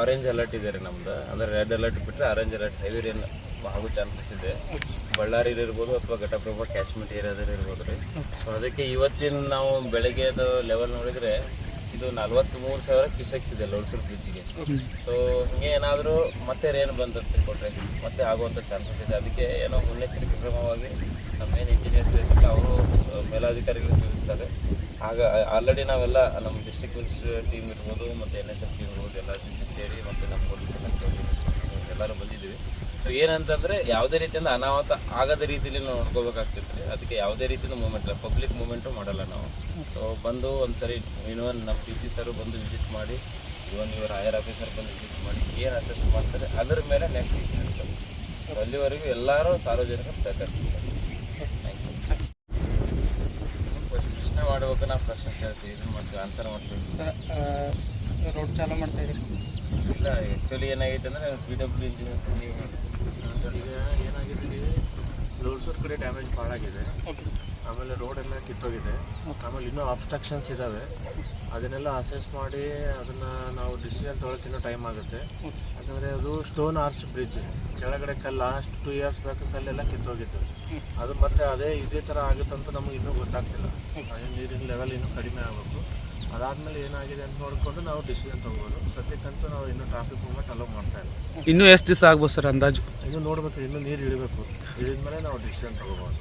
Orange alert ಇದೆ ರೀ ನಮ್ದು. ಅಂದರೆ ರೆಡ್ ಅಲರ್ಟ್ ಬಿಟ್ಟರೆ ಆರೆಂಜ್ ಅಲರ್ಟ್ ಹೆವಿ ರೇನ್ ಆಗೋ ಚಾನ್ಸಸ್ ಇದೆ. ಬಳ್ಳಾರಿ ಇರ್ಬೋದು ಅಥವಾ ಘಟಪ್ರಭಾ ಕ್ಯಾಶ್ಮೀರ್ ಏರಿಯಾದಲ್ಲಿ ಇರ್ಬೋದು ರೀ. ಸೊ ಅದಕ್ಕೆ ಇವತ್ತಿನ ನಾವು ಬೆಳಗ್ಗೆದು ಲೆವೆಲ್ ನೋಡಿದರೆ ಇದು ನಲ್ವತ್ತ್ಮೂರು ಸಾವಿರ ಕ್ಯೂಸೆಕ್ಸ್ ಇದೆ ಲೋಡ್ಸೂರು ಬ್ರಿಡ್ಜ್ಗೆ ಸೊ ಹಿಂಗೆ ಏನಾದರೂ ಮತ್ತೆ ರೇನ್ ಬಂದು ತಿಳ್ಕೊಟ್ರೆ ಮತ್ತೆ ಆಗುವಂಥ ಚಾನ್ಸಸ್ ಇದೆ. ಅದಕ್ಕೆ ಏನೋ ಮುನ್ನೆಚ್ಚರಿಕೆ ಕ್ರಮವಾಗಿ ನಮ್ಮ ಏನು ಇಂಜಿನಿಯರ್ಸ್ ಇರ್ತಾರೆ ಅವರು ಮೇಲಾಧಿಕಾರಿಗಳು ತಿಳಿಸ್ತಾರೆ. ಆಗ ಆಲ್ರೆಡಿ ನಾವೆಲ್ಲ ನಮ್ಮ ಡಿಸ್ಟ್ರಿಕ್ಟ್ ಪೊಲೀಸ್ ಟೀಮ್ ಇರ್ಬೋದು, ಮತ್ತು ಎನ್ ಎಸ್ ಎಫ್ ಟೀಮ್ ಇರ್ಬೋದು, ಎಲ್ಲ ಜೊತೆ ಸೇರಿ ಮತ್ತು ನಮ್ಮ ಪೊಲೀಸ್ ಎಲ್ಲರೂ ಬಂದಿದ್ದೀವಿ. ಸೊ ಏನಂತಂದರೆ ಯಾವುದೇ ರೀತಿಯಿಂದ ಅನಾಹುತ ಆಗದ ರೀತಿಯಲ್ಲಿ ನಾವು ನೋಡ್ಕೋಬೇಕಾಗ್ತಿರ್ತೀವಿ ಅದಕ್ಕೆ ಯಾವುದೇ ರೀತಿಯಿಂದ ಮೂಮೆಂಟ್ ಇಲ್ಲ. ಪಬ್ಲಿಕ್ ಮೂಮೆಂಟು ಮಾಡಲ್ಲ ನಾವು. ಸೊ ಬಂದು ಒಂದು ಸರಿ ನಮ್ಮ ಪಿ ಸಿ ಸರು ಬಂದು ವಿಸಿಟ್ ಮಾಡಿ ಇವನ್ ಇವರು ಹೈಯರ್ ಆಫೀಸರ್ ಬಂದು ವಿಸಿಟ್ ಮಾಡಿ, ಏನು ಅಸೆಸ್ ಮಾಡ್ತಾರೆ, ಅದರ ಮೇಲೆ ನೆಕ್ಸ್ಟ್ ಸೊ ಅಲ್ಲಿವರೆಗೂ ಎಲ್ಲರೂ ಸಾರ್ವಜನಿಕರು ಸಹಕರಿಸ್ತಾರೆ. ಪ್ರಶ್ನೆ ನಾವು ಪ್ರಶ್ನೆ ಕೇಳ್ತೀವಿ. ಇದನ್ನು ಮಾಡ್ತೀವಿ. ಆನ್ಸರ್ ಮಾಡ್ತೀವಿ ರೋಡ್ ಚಾಲೂ ಮಾಡ್ತಾ ಇದ್ದೀರಿ? ಇಲ್ಲ ಆ್ಯಕ್ಚುಲಿ ಏನಾಗೈತೆ ಅಂದರೆ ಪಿ ಡಬ್ಲ್ಯೂ ಇಂಜಿನಿಯರ್ಸ್ ಏನಾಗಿದೆ ಲೋಡ್ಸೂರ್ ಕಡೆ ಡ್ಯಾಮೇಜ್ ಭಾಳ ಆಗಿದೆ ಓಕೆ ಆಮೇಲೆ ರೋಡೆಲ್ಲ ಎಲ್ಲ ಕಿತ್ತೋಗಿದೆ. ಆಮೇಲೆ ಇನ್ನೂ ಆಬ್ಸ್ಟ್ರಕ್ಷನ್ಸ್ ಇದ್ದಾವೆ ಅದನ್ನೆಲ್ಲ ಅಸೆಸ್ ಮಾಡಿ ಅದನ್ನು ನಾವು ಡಿಸಿಷನ್ ತೊಗೊಳಕ್ಕೆ ಇನ್ನೂ ಟೈಮ್ ಆಗುತ್ತೆ ಯಾಕಂದರೆ ಅದು ಸ್ಟೋನ್ ಆರ್ಚ್ ಬ್ರಿಡ್ಜ್ ಕೆಳಗಡೆ ಕಲ್ಲು ಲಾಸ್ಟ್ ಟೂ ಇಯರ್ಸ್ ಬ್ಯಾಕ್ ಕಲ್ಲೆಲ್ಲ ಕಿತ್ತೋಗಿತ್ತು. ಅದು ಮತ್ತೆ ಅದೇ ಇದೇ ಥರ ಆಗುತ್ತಂತ ನಮಗೆ ಇನ್ನೂ ಗೊತ್ತಾಗ್ತಿಲ್ಲ. ಅದೇ ನೀರಿನ ಲೆವೆಲ್ ಇನ್ನೂ ಕಡಿಮೆ ಆಗಬೇಕು. ಅದಾದಮೇಲೆ ಏನಾಗಿದೆ ಅಂತ ನೋಡಿಕೊಂಡು ನಾವು ಡಿಸಿಷನ್ ತೊಗೋಬೋದು. ಸದ್ಯಕ್ಕಂತೂ ನಾವು ಇನ್ನೂ ಟ್ರಾಫಿಕ್ ಮೂವ್ಮೆಂಟ್ ಅಲೋ ಮಾಡ್ತಾ ಇಲ್ಲ. ಇನ್ನೂ ಎಷ್ಟು ದಿವಸ ಆಗ್ಬೋದು ಸರ್ ಅಂದಾಜು? ಇನ್ನು ನೋಡ್ಬೇಕು ಇನ್ನೂ ನೀರು ಇಳಿಬೇಕು ಇಳಿದ ಮೇಲೆ ನಾವು ಡಿಸಿಷನ್ ತೊಗೋಬೋದು.